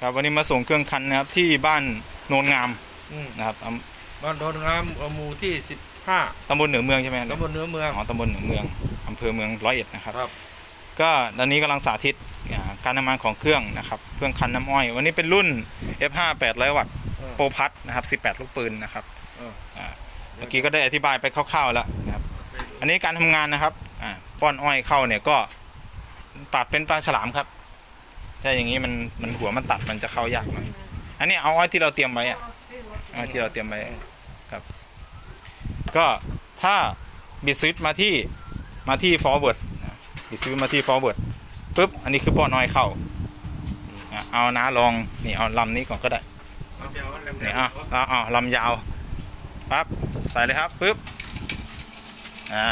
ครับวันนี้มาส่งเครื่องคันนะครับที่บ้านโนนงามอืมนะครับอบ้านโดนงามหมู่ที่สิบห้าำตำบลเหนือเมืองใช่ไหมตำบลเหนือเมือง อ๋อตำบลเหนือเมืองอำเภอเมืองร้อยเอ็ดนะครับ ครับ ก็ตอนนี้กำลังสาธิตอ่าการทำงานของเครื่องนะครับเครื่องคันน้ำอ้อย วันนี้เป็นรุ่น F5 800วัตต์เออ โปรพัทนะครับ18 ลูกปืนนะครับเอออ่าเมื่อกี้ก็ได้อธิบายไปคร่าวๆแล้วนะครับ อันนี้การทำงานนะครับอ่าป้อนอ้อยเข้าเนี่ยก็ตัดเป็นปลาฉลามครับ ถ้าอย่างนี้มันมันหัวมันตัดมันจะเข้ายากหน่อยอันนี้เอาอ้อยที่เราเตรียมไว้อะอ้อยที่เราเตรียมไว้ครับ ก็ถ้าบิดสวิตมาที่มาที่ forward นะบิดสวิตมาที่ forward ปุ๊บอันนี้คือป้อนอ้อยเข้าเอานะลองนี่เอาลำนี้ก่อนก็ได้นี่อะเอาเอาลำยาวปั๊บใส่เลยครับปุ๊บอ่า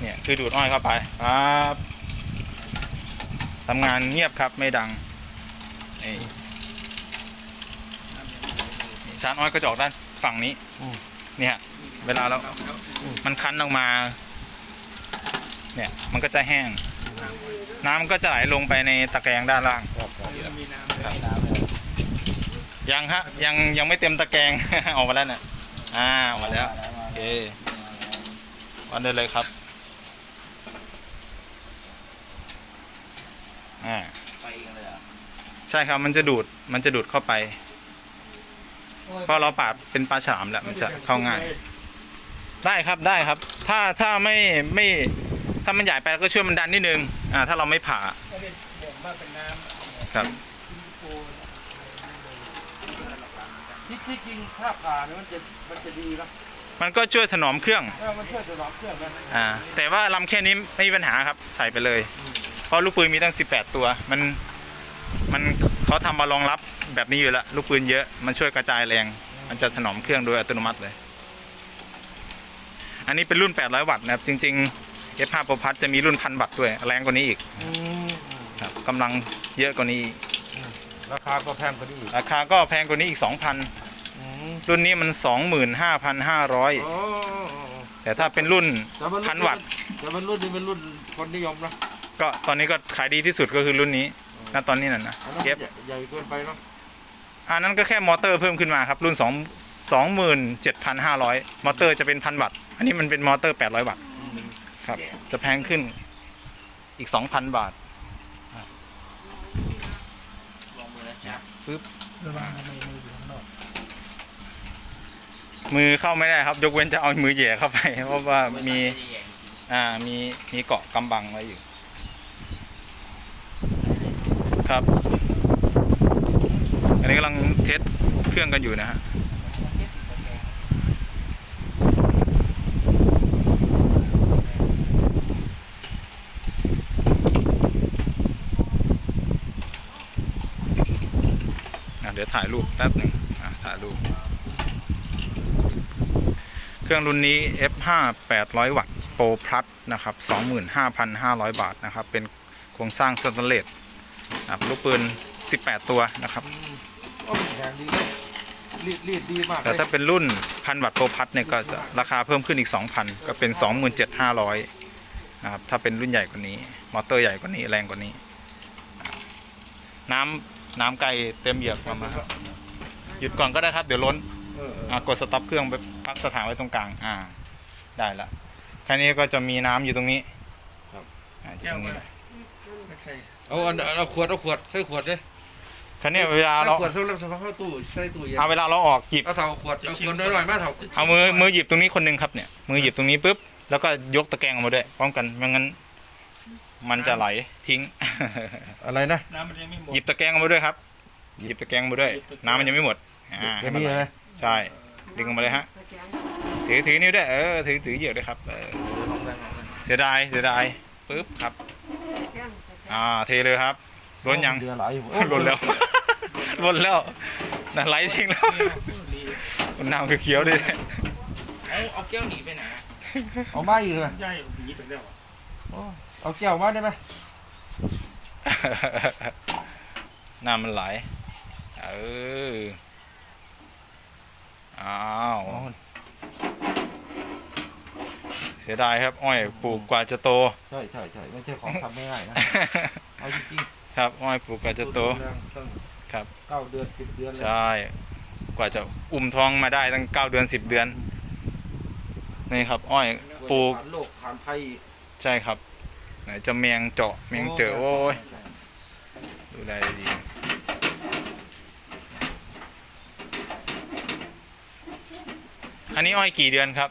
เนี่ยคือดูดอ้อยเข้าไปปั๊บทำงานเงียบครับไม่ดัง นี่ชานอ้อยก็จะออกด้านฝั่งนี้อืม เนี่ย เวลาเรา มันคั้นออกมา เนี่ย มันก็จะแห้ง น้ำก็จะไหลลงไปในตะแกรงด้านล่างยังฮะ ยังยังไม่เต็มตะแกรง ออกมาแล้วเนี่ยอ่าออกมาแล้ว โอเควันเดินเลยครับ อ่า ไปกันเลยอะ ใช่ครับมันจะดูดมันจะดูดเข้าไปเพราะเราปาดเป็นปลาฉลามแล้วมันจะเข้าง่าย ได้ครับได้ครับ ถ้าถ้าไม่ไม่ถ้ามันใหญ่ไปก็ช่วยมันดันนิดนึงอ่าถ้าเราไม่ผ่าครับที่ที่จริงถ้าผ่าเนี่ยมันจะมันจะดีนะมันก็ช่วยถนอมเครื่องถ้ามันช่วยจะรับเครื่องนะอ่าแต่ว่าลำแค่นี้ไม่มีปัญหาครับใส่ไปเลย เพราะลูกปืนมีตั้ง 18 ตัวมัน มันเขาทำมารองรับแบบนี้อยู่แล้วลูกปืนเยอะมันช่วยกระจายแรง มันจะถนอมเครื่องโดยอัตโนมัติเลย อันนี้เป็นรุ่น 800 วัตต์นะครับ จริงๆ F5 Pro Plus จะมีรุ่นพันวัตต์ด้วย แรงกว่านี้อีกอืมครับกำลังเยอะกว่านี้อีกราคาก็แพงกว่านี้อีกราคาก็แพงกว่านี้อีก 2,000 อืมรุ่นนี้มัน25,500โอ้แต่ถ้าเป็นรุ่น แต่มันพันวัตต์แต่มันรุ่นนี้เป็นรุ่นคนนิยมนะก็ตอนนี้ก็ขายดีที่สุดก็คือรุ่นนี้ ณตอนนี้น่ะนะอันนั้นเอฟใหญ่ใหญ่เกินไปเนาะอันนั้นก็แค่มอเตอร์เพิ่มขึ้นมาครับ รุ่น2 27,500 มอเตอร์จะเป็นพันวัตต์ อันนี้มันเป็นมอเตอร์ 800 วัตต์ครับ จะแพงขึ้นอีก 2,000 บาทลงมือนะจ๊ะปึ๊บมือเข้าไม่ได้ครับ ยกเว้นจะเอามือแหย่เข้าไป เพราะว่ามี อ่ามีมีเกาะกำบังไว้อยู่ ครับ อันนี้กำลังเทสเครื่องกันอยู่นะฮะเดี๋ยวถ่ายรูปแป๊บหนึ่งถ่ายรูป เครื่องรุ่นนี้ F5 800 วัตต์ Pro Plus นะครับ 25,500 บาทนะครับ เป็นโครงสร้างสแตนเลส ครับลูกปืน 18 ตัวนะครับโอ้แพงดีนะรีดรีดดีมากแต่ถ้าเป็นรุ่น1,000วัตต์ Pro Plus เนี่ยก็จะราคาเพิ่มขึ้นอีก 2,000 ก็เป็น 27,500นะครับถ้าเป็นรุ่นใหญ่กว่านี้ มอเตอร์ใหญ่กว่านี้แรงกว่านี้ น้ำน้ำไกลเต็มเหยียบมามาหยุดก่อนก็ได้ครับ เดี๋ยวล้นเออเอออะกดสต็อปเครื่องไปพักสถานไว้ตรงกลาง อ่า ได้ละแค่นี้ก็จะมีน้ำอยู่ตรงนี้ครับอ่าอยู่ตรงนี้ เลยเอาอันเอาขวดเอาขวดใส่ขวดดิคราวนี้เวลาเราขวดสำหรับสำหรับเข้าตู้ใส่ตู้เย็นเอาเวลาเราออกหยิบ เอาเถาขวดเอาขวดน้อยๆมาเถาเอามือมือหยิบตรงนี้คนหนึ่งครับเนี่ยมือหยิบตรงนี้ปุ๊บแล้วก็ยกตะแกรงออกมาด้วยพร้อมกันไม่งั้น มันจะไหลทิ้ง อะไรนะน้ำมันยังไม่หมดหยิบตะแกรงออกมาด้วยครับ หยิบตะแกรงออกมาด้วย น้ำมันยังไม่หมดอ่าอให้ย่างมันนี้ไหลนะใช่ ดึงออกมาเลยฮะ ถือถือนิ้วด้วยเออถือถือเหยียบด้วยครับเออเสียดายเสียดายปุ๊บครับ อ่าเทเลยครับล้นยังเดือไหลอยู่ล้นแล้วล้นแล้วน่ะไหลทิ้งแล้วน้ำคือเขียวๆดิเอาเอาแก้วหนีไปไหนอะเอามาอีกเลยย่ายหนีไปแล้วอะโอ้เอาแก้วมาได้ไหมน้ำมันไหลเอออ้าว เสียดายครับอ้อยปลูกกว่าจะโต ใช่ใช่ใช่ไม่ใช่ของทำไม่ง่ายนะเอาจริงครับอ้อยปลูกกว่าๆจะโตแรงต้องแครับ เก้าเดือนสิบเดือนเลยใช่กว่าจะอุ้มท้องมาได้ตั้งเก้าเดือนสิบเดือนนี่ครับ อ้อยปลูกผ่านโลกผ่านภัยอีกใช่ครับ ไหนจะเมียงเจาะเมียงเจอโอ้ยดูได้ดีอันนี้อ้อยกี่เดือนครับ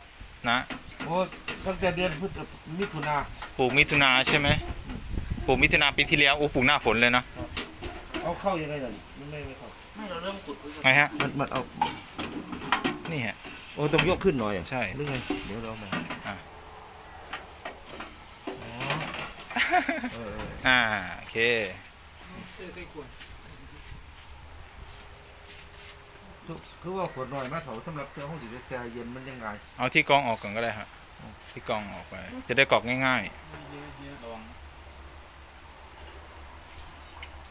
นะโอ้ ตั้งแต่เดือนพฤศจิมิถุนาปลูกมิถุนาใช่ไหมปลูกมิถุนาปีที่แล้วโอ้ปลูกหน้าฝนเลยเนอะเอาเข้ายังไงล่ะมันไม่ไม่เข้าไม่เราเริ่มขุดพฤษไงฮะมันมันเอานี่ฮะโอ้ต้องยกขึ้นหน่อยอะใช่หรือไงเดี๋ยวเรามาอะอ๋อเออเอออ่าโอเคคือคือว่าขวดหน่อยมาเถาสำหรับเสื้อห้องสีแซ่เย็นมันยังไงเอาที่กรองออกก่อนก็ได้ฮะ ที่กองออกไป จะได้กรอกง่ายๆ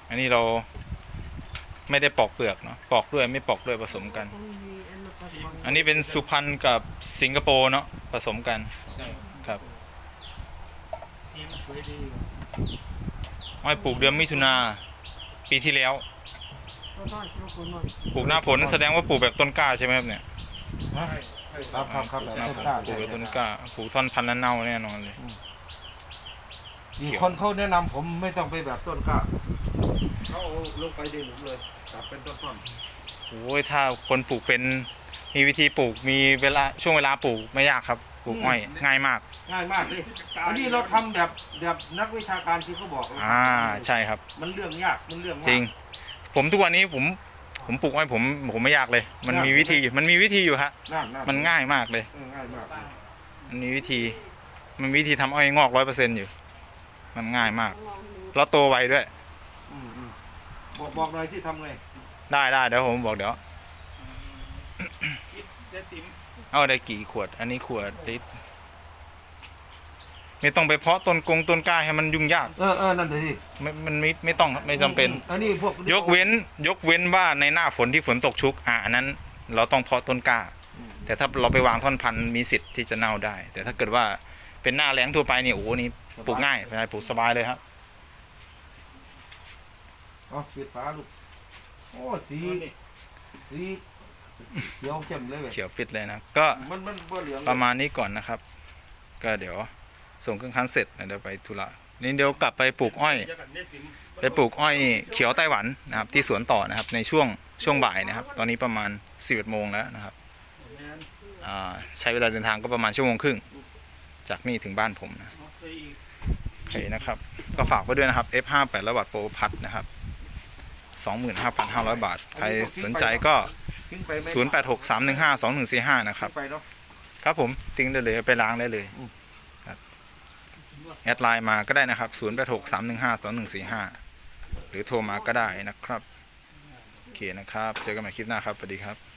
อันนี้เราไม่ได้ปอกเปลือกเนาะปอกด้วยไม่ปอกด้วยผสมกัน อันนี้เป็นสุพรรณกับสิงคโปร์เนาะผสมกันครับอ้อยปลูกเดือนมิถุนาปีที่แล้ว ปลูกหน้าฝนแสดงว่าปลูกแบบต้นกล้าใช่ไหมครับเนี่ย ครับครับครับแบบต้นกล้าปลูกต้นกล้าปลูกท่อนพันธุ์นันเน่าแน่นอนเลยมีคนเขาแนะนำผมไม่ต้องไปแบบต้นกล้าเขาเอาลงไปในหลุมเลยจับเป็นต้นโอ้ยถ้าคนปลูกเป็นมีวิธีปลูกมีเวลาช่วงเวลาปลูกไม่ยากครับปลูกอ้อยง่ายมาก ง่ายมากเลยอันนี้เราทำแบบแบบนักวิชาการที่เขาบอกอ่าใช่ครับ มันเรื่องยากมันเรื่องจริง ผมทุกวันนี้ผม ผมปลูกอ้อยผมผมไม่ยากเลย มันมีวิธีมันมีวิธีอยู่ฮะน่าน่ามันง่ายมากเลยเออง่ายมากมันมีวิธี มันมีวิธีทำอ้อยงอกร้อยเปอร์เซ็นต์อยู่ มันง่ายมากแล้วโตไวด้วยอืมอืมบอกบอกหน่อยที่ทำไงได้ได้เดี๋ยวผมบอกเดี๋ยวเอาได้กี่ขวด อันนี้ขวดลิตร ไม่ต้องไปเพาะต้นกงต้นกล้าให้มันยุ่งยาก เออเออนั่นเลยสิไม่มันไม่ไม่ต้องครับไม่จำเป็น อันนี้พวกยกเว้นยกเว้นว่าในหน้าฝนที่ฝนตกชุก อ่าอันนั้น เราต้องเพาะต้นกล้า แต่ถ้าเราไปวางท่อนพันธุ์มีสิทธิ์ที่จะเน่าได้ แต่ถ้าเกิดว่าเป็นหน้าแล้งทั่วไปนี่โอ้โหนี่ปลูกง่ายใช่ปลูกสบายเลยครับอ๋อปิดฝาลูกโอ้สีสีเขียวเข้มเลยเว้ยเขียวปิดเลยนะก็มันมันบ่เหลืองเลย ประมาณนี้ก่อนนะครับ ก็เดี๋ยว ส่งเครื่องคั้นเสร็จเดี๋ยวไปธุระนี่เดี๋ยวกลับไปปลูกอ้อย ไปปลูกอ้อยเขียวไต้หวันนะครับ ที่สวนต่อนะครับ ในช่วงช่วงบ่ายนะครับ ตอนนี้ประมาณ11โมงแล้วนะครับใช้เวลาเดินทางก็ประมาณชั่วโมงครึ่ง จากนี่ถึงบ้านผมนะโอเคนะครับ ก็ฝากไว้ด้วยนะครับ F58 ระบัดโปรพัดนะครับ 25,500 บาท ใครสนใจก็ทิ้งไปไหม0863152145 นะครับไปเนะครับผมทิ้งได้เลยไปล้างได้เลย แอดไลน์มาก็ได้นะครับ0 8 6 3 1 5 2 1 4 5 หรือโทรมาก็ได้นะครับ โอเคนะครับ เจอกันใหม่คลิปหน้าครับ สวัสดีครับ